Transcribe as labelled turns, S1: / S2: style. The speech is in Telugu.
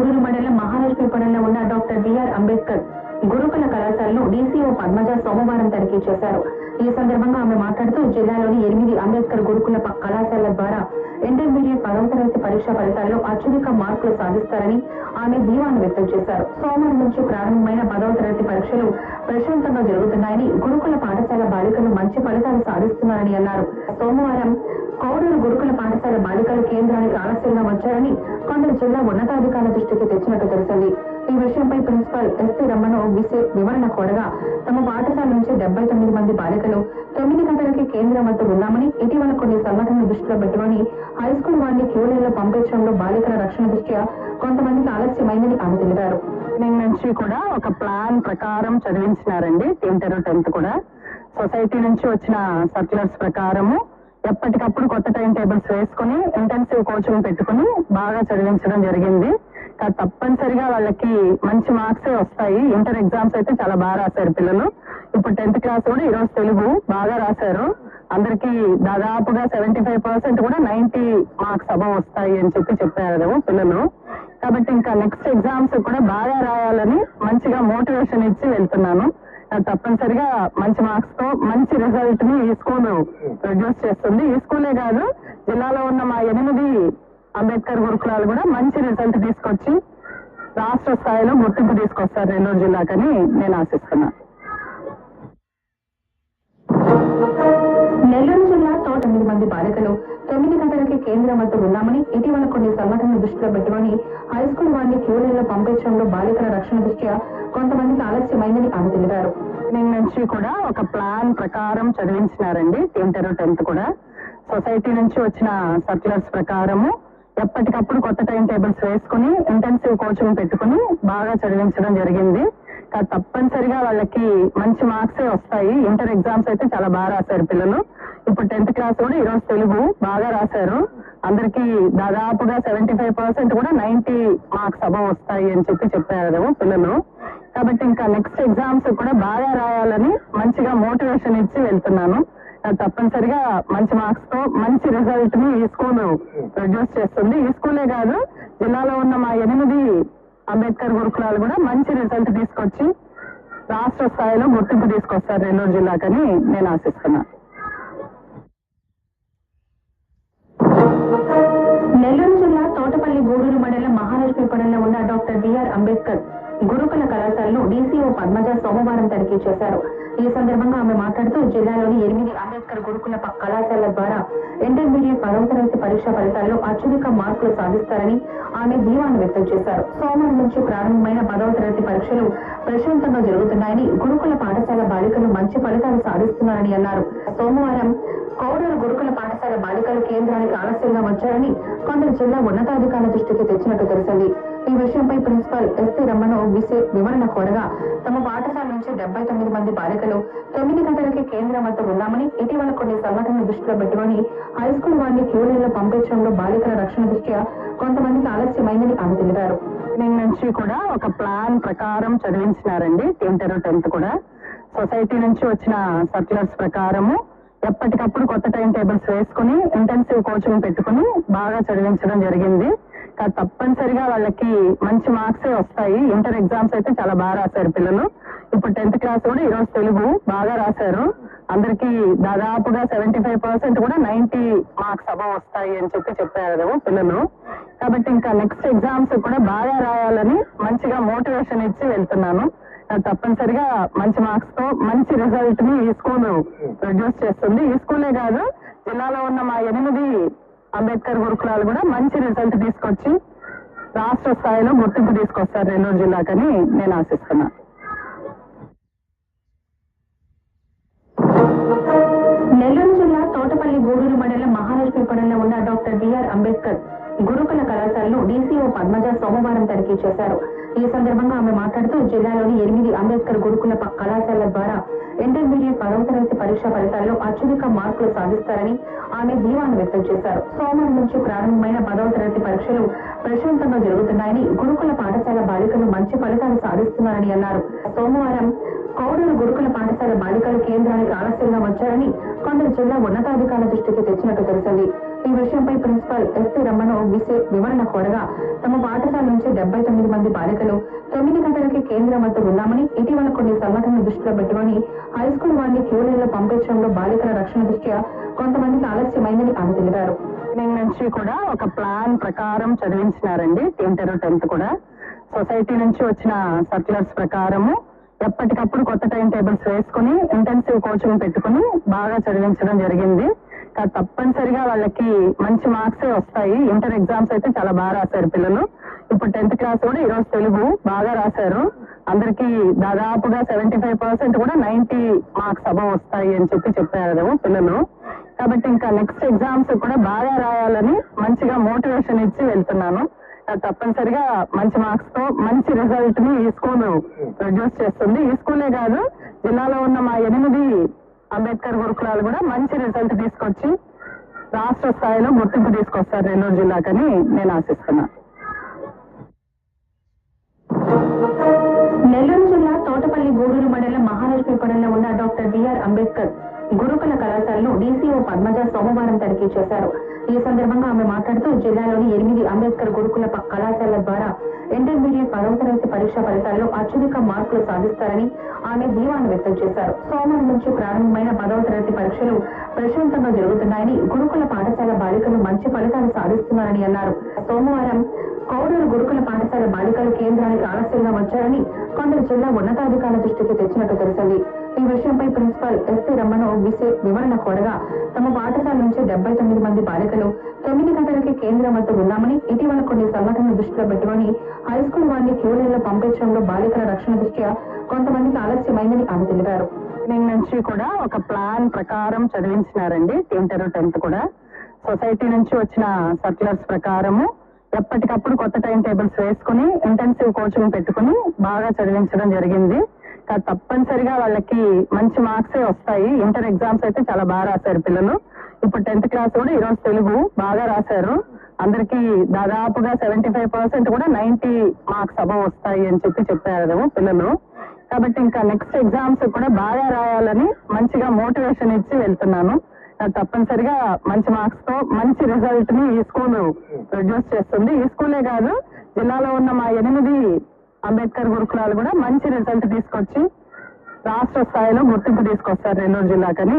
S1: గూడూరు మండలం మహాలక్ష్మీపురంలో ఉన్న డాక్టర్ బిఆర్ అంబేద్కర్ గురుకుల కళాశాలను డీసీఓ పద్మజ సోమవారం తనిఖీ చేశారు. ఈ సందర్భంగా ఆమె మాట్లాడుతూ జిల్లాలోని ఎనిమిది అంబేద్కర్ గురుకుల కళాశాల ద్వారా ఇంటర్మీడియట్ పదవ తరగతి పరీక్ష ఫలితాల్లో అత్యధిక మార్కులు సాధిస్తారని ఆమె ధీమాను వ్యక్తం చేశారు. సోమవారం నుంచి ప్రారంభమైన పదవ తరగతి పరీక్షలు ప్రశాంతంగా జరుగుతున్నాయని గురుకుల పాఠశాల బాలికలు మంచి ఫలితాలు సాధిస్తున్నారని అన్నారు. సోమవారం కోడూరు గురుకుల పాఠశాల బాలికల కేంద్రానికి ఆలస్యంగా వచ్చారని కొందరు జిల్లా ఉన్నతాధికారుల దృష్టికి తెచ్చినట్టు తెలిసింది. ఈ విషయంపై ప్రిన్సిపల్ ఎస్సీ రమణ విసే వివరణ కోరగా తమ పాఠశాల నుంచి డెబ్బై తొమ్మిది మంది బాలికలు తొమ్మిది గంటలకి కేంద్రం వద్ద ఉన్నామని ఇటీవల కొన్ని సంఘటనలు దృష్టిలో పెట్టుకుని హై స్కూల్ వారిని క్యూలైన్లో పంపించడంలో బాలికల రక్షణ దృష్ట్యా కొంతమందికి ఆలస్యమైందని ఆమె తెలిపారు.
S2: నుంచి కూడా ఒక ప్లాన్ ప్రకారం చదివించినారండి ఇంటర్ టెన్త్ కూడా. సొసైటీ నుంచి వచ్చిన సర్క్యులర్స్ ప్రకారము ఎప్పటికప్పుడు కొత్త టైం టేబుల్స్ వేసుకుని ఇంటెన్సివ్ కోచింగ్ పెట్టుకుని బాగా చదివించడం జరిగింది. కా- తప్పనిసరిగా వాళ్ళకి మంచి మార్క్సే వస్తాయి. ఇంటర్ ఎగ్జామ్స్ అయితే చాలా బాగా రాశారు పిల్లలు. ఇప్పుడు టెన్త్ క్లాస్ కూడా ఈరోజు తెలుగు బాగా రాశారు. అందరికి దాదాపుగా సెవెంటీ ఫైవ్ పర్సెంట్ కూడా నైన్టీ మార్క్స్ అబవ్ వస్తాయి అని చెప్పి చెప్పారు పిల్లలు. కాబట్టి ఇంకా నెక్స్ట్ ఎగ్జామ్స్ కూడా బాగా రాయాలని మంచిగా మోటివేషన్ ఇచ్చి వెళ్తున్నాను. తప్పనిసరిగా మంచి మార్క్స్తో మంచి రిజల్ట్ని ఈ స్కూల్ ప్రొడ్యూస్ చేస్తుంది. ఈ స్కూలే కాదు జిల్లాలో ఉన్న మా ఎనిమిది అంబేద్కర్ గురుకులాలు కూడా మంచి రిజల్ట్ తీసుకొచ్చి రాష్ట్ర స్థాయిలో గుర్తింపు తీసుకొస్తారు నెల్లూరు జిల్లాకని నేను ఆశిస్తున్నాను
S1: నెల్లూరు జిల్లా తోట మంది బాలికలు తొమ్మిది గంటలకి కేంద్రం వద్ద ఉన్నామని ఇటీవల కొన్ని సంఘటనలు దృష్టిలో పెట్టుకుని హై స్కూల్ వారిని క్యూలైన్లో పంపించడంలో బాలికల రక్షణ దృష్ట్యా కొంతమందికి ఆలస్యమైందని ఆమె తెలిపారు.
S2: మార్నింగ్ నుంచి కూడా ఒక ప్లాన్ ప్రకారం చదివించినారండి ఇంటర్ టెన్త్ కూడా. సొసైటీ నుంచి వచ్చిన సర్క్యులర్స్ ప్రకారము ఎప్పటికప్పుడు కొత్త టైం టేబుల్స్ వేసుకుని ఇంటెన్సివ్ కోచింగ్ పెట్టుకుని బాగా చదివించడం జరిగింది. కానీ తప్పనిసరిగా వాళ్ళకి మంచి మార్క్సే వస్తాయి. ఇంటర్ ఎగ్జామ్స్ అయితే చాలా బాగా రాశారు పిల్లలు. ఇప్పుడు టెన్త్ క్లాస్ కూడా ఈరోజు తెలుగు బాగా రాశారు. అందరికి దాదాపుగా సెవెంటీ ఫైవ్ పర్సెంట్ కూడా నైన్టీ మార్క్స్ అబవ్ వస్తాయి అని చెప్పి చెప్పారు పిల్లలు. కాబట్టి ఇంకా నెక్స్ట్ ఎగ్జామ్స్ కూడా బాగా రాయాలని మంచిగా మోటివేషన్ ఇచ్చి వెళ్తున్నాను. తప్పనిసరిగా మంచి మార్క్స్తో మంచి రిజల్ట్ని ఈ స్కూల్ ప్రొడ్యూస్ చేస్తుంది. ఈ స్కూలే కాదు జిల్లాలో ఉన్న మా ఎనిమిది అంబేద్కర్ గురుకులాలు కూడా మంచి రిజల్ట్ తీసుకొచ్చి రాష్ట్ర స్థాయిలో గుర్తింపు తీసుకొస్తారు నెల్లూరు జిల్లాకని నేను ఆశిస్తున్నాను.
S1: నెల్లూరు జిల్లా తోటపల్లి గూడూరు మండలం మహాలక్ష్మీపురంలో ఉన్న డాక్టర్ బిఆర్ అంబేద్కర్ గురుకుల కళాశాలను డీసీఓ పద్మజ సోమవారం తనిఖీ చేశారు. ఈ సందర్భంగా ఆమె మాట్లాడుతూ జిల్లాలోని ఎనిమిది అంబేద్కర్ గురుకుల కళాశాల ద్వారా ఇంటర్మీడియట్ పదవ తరగతి పరీక్ష ఫలితాల్లో అత్యధిక మార్కులు సాధిస్తారని ఆమె ధీమాను వ్యక్తం చేశారు. సోమవారం నుంచి ప్రారంభమైన పదవ తరగతి పరీక్షలు ప్రశాంతంగా జరుగుతున్నాయని గురుకుల పాఠశాల బాలికలు మంచి ఫలితాలు సాధిస్తున్నారని అన్నారు. సోమవారం కౌడూరు గురుకుల పాఠశాల బాలికల కేంద్రానికి ఆలస్యంగా వచ్చారని కొందరు జిల్లా ఉన్నతాధికారుల దృష్టికి తెచ్చినట్టు తెలిసింది. ఈ విషయంపై ప్రిన్సిపల్ ఎస్టీ రమణ విసే వివరణ కోరగా తమ పాఠశాల నుంచి డెబ్బై తొమ్మిది మంది బాలికలు తొమ్మిది గంటలకి కేంద్రం వద్ద ఉన్నామని ఇటీవల కొన్ని సంఘటనలు దృష్టిలో పెట్టుకుని హై స్కూల్ వారిని క్యూలైన్లో పంపించడంలో బాలికల రక్షణ దృష్ట్యా కొంతమందికి ఆలస్యమైందని ఆమె తెలిపారు.
S2: మార్నింగ్ నుంచి కూడా ఒక ప్లాన్ ప్రకారం చదివించినారండి ఇంటర్ టెన్త్ కూడా. సొసైటీ నుంచి వచ్చిన సర్క్యులర్స్ ప్రకారము ఎప్పటికప్పుడు కొత్త టైం టేబుల్స్ వేసుకుని ఇంటెన్సివ్ కోచింగ్ పెట్టుకుని బాగా చదివించడం జరిగింది. కానీ తప్పనిసరిగా వాళ్ళకి మంచి మార్క్సే వస్తాయి. ఇంటర్ ఎగ్జామ్స్ అయితే చాలా బాగా రాశారు పిల్లలు. ఇప్పుడు టెన్త్ క్లాస్ కూడా ఈరోజు తెలుగు బాగా రాశారు. అందరికి దాదాపుగా సెవెంటీ ఫైవ్ పర్సెంట్ కూడా నైన్టీ మార్క్స్ అబవ్ వస్తాయి అని చెప్పి చెప్పారు పిల్లలు. కాబట్టి ఇంకా నెక్స్ట్ ఎగ్జామ్స్ కూడా బాగా రాయాలని మంచిగా మోటివేషన్ ఇచ్చి వెళ్తున్నాను. తప్పనిసరిగా మంచి మార్క్స్తో మంచి రిజల్ట్ని ఈ స్కూల్ ప్రొడ్యూస్ చేస్తుంది. ఈ స్కూలే కాదు జిల్లాలో ఉన్న మా ఎనిమిది అంబేద్కర్ గురుకులాలు కూడా మంచి రిజల్ట్ తీసుకొచ్చి రాష్ట్ర స్థాయిలో గుర్తింపు తీసుకొస్తారు నెల్లూరు జిల్లాకని నేను ఆశిస్తున్నాను
S1: నెల్లూరు జిల్లా తోటపల్లి గూడూరు మండలం మహాలక్ష్మీపురంలో ఉన్న డాక్టర్ బిఆర్ అంబేద్కర్ గురుకుల కళాశాలను పద్మజ సోమవారం తనిఖీ చేశారు. ఈ సందర్భంగా ఆమె మాట్లాడుతూ జిల్లాలోని ఎనిమిది అంబేద్కర్ గురుకుల కళాశాల ద్వారా ఇంటర్మీడియట్ పదవ తరగతి పరీక్ష ఫలితాల్లో అత్యధిక మార్కులు సాధిస్తారని ఆమె ధీమాను వ్యక్తం చేశారు. సోమవారం నుంచి ప్రారంభమైన పదవ తరగతి పరీక్షలు ప్రశాంతంగా జరుగుతున్నాయని గురుకుల పాఠశాల బాలికలు మంచి ఫలితాలు సాధిస్తున్నారని అన్నారు. సోమవారం కౌడూరు గురుకుల పాఠశాల బాలికలు కేంద్రానికి ఆలస్యంగా వచ్చారని కొందరు జిల్లా ఉన్నతాధికారుల దృష్టికి తెచ్చినట్టు తెలిసింది. ఈ విషయంపై ప్రిన్సిపల్ ఎస్టీ రమణ వివరణ కోరగా తమ పాఠశాల నుంచి డెబ్బై తొమ్మిది మంది బాలికలు తొమ్మిది గంటలకి కేంద్రం వద్ద ఉన్నామని ఇటీవల కొన్ని సంఘటనలు దృష్టిలో పెట్టుకుని హైస్కూల్ వారిని క్యూలైన్లో పంపించడంలో బాలికల రక్షణ దృష్ట్యా కొంతమందికి ఆలస్యమైందని ఆమె తెలిపారు.
S2: నేను నుంచి కూడా ఒక ప్లాన్ ప్రకారం చదివించినారండి ఇంటర్ టెన్త్ కూడా. సొసైటీ నుంచి వచ్చిన సర్క్యులర్స్ ప్రకారము ఎప్పటికప్పుడు కొత్త టైం టేబుల్స్ వేసుకుని ఇంటెన్సివ్ కోచింగ్ పెట్టుకుని బాగా చదివించడం జరిగింది. తప్పనిసరిగా వాళ్ళకి మంచి మార్క్సే వస్తాయి. ఇంటర్ ఎగ్జామ్స్ అయితే చాలా బాగా రాశారు పిల్లలు. ఇప్పుడు టెన్త్ క్లాస్ కూడా ఈరోజు తెలుగు బాగా రాశారు. అందరికి దాదాపుగా సెవెంటీ ఫైవ్ పర్సెంట్ కూడా నైన్టీ మార్క్స్ అబవ్ వస్తాయి అని చెప్పి చెప్పారు పిల్లలు. కాబట్టి ఇంకా నెక్స్ట్ ఎగ్జామ్స్ కూడా బాగా రాయాలని మంచిగా మోటివేషన్ ఇచ్చి వెళ్తున్నాను. తప్పనిసరిగా మంచి మార్క్స్తో మంచి రిజల్ట్ని ఈ స్కూల్ ప్రొడ్యూస్ చేస్తుంది. ఈ స్కూలే కాదు జిల్లాలో ఉన్న మా ఎనిమిది అంబేద్కర్ గురుకులాలు కూడా మంచి రిజల్ట్ తీసుకొచ్చి రాష్ట్ర స్థాయిలో గుర్తింపు తీసుకొస్తారు నెల్లూరు జిల్లాకని నేను ఆశిస్తున్నాను
S1: నెల్లూరు జిల్లా తోటపల్లి గూడూరు మండలం మహాలక్ష్మీపురంలో ఉన్న డాక్టర్ బిఆర్ అంబేద్కర్ గురుకుల కళాశాలను డీసీఓ పద్మజ సోమవారం తనిఖీ చేశారు. ఈ సందర్భంగా ఆమె మాట్లాడుతూ జిల్లాలోని ఎనిమిది అంబేద్కర్ గురుకుల కళాశాల ద్వారా ఇంటర్మీడియట్ పదవ తరగతి పరీక్ష ఫలితాల్లో అత్యధిక మార్కులు సాధిస్తారని ఆమె ధీమాను వ్యక్తం చేశారు. సోమవారం నుంచి ప్రారంభమైన పదవ తరగతి పరీక్షలు ప్రశాంతంగా జరుగుతున్నాయని గురుకుల పాఠశాల బాలికలు మంచి ఫలితాలు సాధిస్తున్నారని అన్నారు. సోమవారం కౌడూరు గురుకుల పాఠశాల బాలికలు కేంద్రానికి ఆలస్యంగా వచ్చారని కొందరు జిల్లా ఉన్నతాధికారుల దృష్టికి తెచ్చినట్టు తెలిసింది. ఈ విషయంపై ప్రిన్సిపల్ ఎస్టీ రమణ విశే- వివరణ కోరగా తమ పాఠశాల నుంచి డెబ్బై తొమ్మిది మంది బాలికలు తొమ్మిది గంటలకి కేంద్రం వద్ద ఉన్నామని ఇటీవల కొన్ని సంఘటనలు దృష్టిలో పెట్టుకుని హై స్కూల్ వారిని క్యూలైన్లో పంపించడంలో బాలికల రక్షణ దృష్ట్యా కొంతమందికి ఆలస్యమైందని ఆమె తెలిపారు.
S2: బిగినింగ్ నుంచి కూడా ఒక ప్లాన్ ప్రకారం చదివించినారండి ఇంటర్ టెన్త్ కూడా. సొసైటీ నుంచి వచ్చిన సర్క్యులర్స్ ప్రకారము ఎప్పటికప్పుడు కొత్త టైం టేబుల్స్ వేసుకుని ఇంటెన్సివ్ కోచింగ్ పెట్టుకుని బాగా చదివించడం జరిగింది. తప్పనిసరిగా వాళ్ళకి మంచి మార్క్సే వస్తాయి. ఇంటర్ ఎగ్జామ్స్ అయితే చాలా బాగా రాశారు పిల్లలు. ఇప్పుడు టెన్త్ క్లాస్ కూడా ఈరోజు తెలుగు బాగా రాశారు. అందరికి దాదాపుగా సెవెంటీ ఫైవ్ పర్సెంట్ కూడా నైన్టీ మార్క్స్ అబవ్ వస్తాయి అని చెప్పి చెప్పారు పిల్లలు. కాబట్టి ఇంకా నెక్స్ట్ ఎగ్జామ్స్ కూడా బాగా రాయాలని మంచిగా మోటివేషన్ ఇచ్చి వెళ్తున్నాను. తప్పనిసరిగా మంచి మార్క్స్తో మంచి రిజల్ట్ని ఈ స్కూల్ ప్రొడ్యూస్ చేస్తుంది. ఈ స్కూలే కాదు జిల్లాలో ఉన్న మా ఎనిమిది అంబేద్కర్ గురుకులాలు కూడా మంచి రిజల్ట్ తీసుకొచ్చి రాష్ట్ర స్థాయిలో గుర్తింపు తీసుకొస్తారు నెల్లూరు జిల్లాకని.